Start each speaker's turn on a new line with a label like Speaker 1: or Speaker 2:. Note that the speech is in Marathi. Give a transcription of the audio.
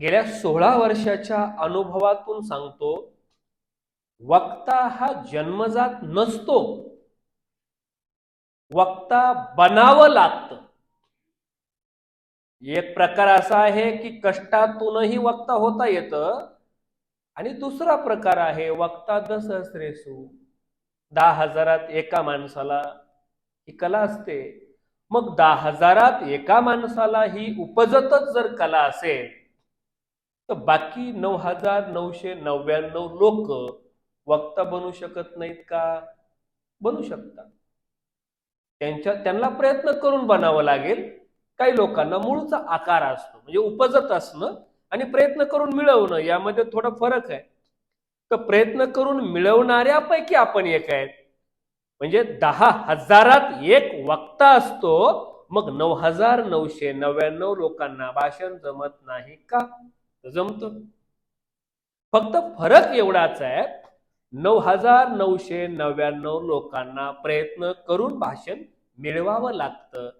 Speaker 1: गेल्या सोळा वर्षाच्या अनुभवातून सांगतो वक्ता हा जन्मजात नसतो. वक्ता बनावं लागतं. एक प्रकार असा आहे की कष्टातूनही वक्ता होता येतं. आणि दुसरा प्रकार आहे वक्ता दसहस्रेसू दहा हजारात एका माणसाला ही कला असते. मग दहा हजारात एका माणसाला ही उपजतच जर कला असेल तर बाकी नऊ हजार नऊशे नव्याण्णव लोक वक्ता बनू शकत नाहीत का? बनू शकतात. त्यांच्या त्यांना प्रयत्न करून बनावं लागेल. काही लोकांना मूळचा आकार असतो म्हणजे उपजत असणं आणि प्रयत्न करून मिळवणं यामध्ये थोडा फरक आहे. तर प्रयत्न करून मिळवणाऱ्यापैकी आपण एक आहेत. म्हणजे दहा हजारात एक वक्ता असतो मग नऊ हजार नऊशे नव्याण्णव लोकांना भाषण जमत नाही का? जमत. फक्त फरक एवढाच आहे नऊ हजार नऊशे नव्याण्णव लोकांना प्रयत्न करून भाषण मिळवावं लागतं.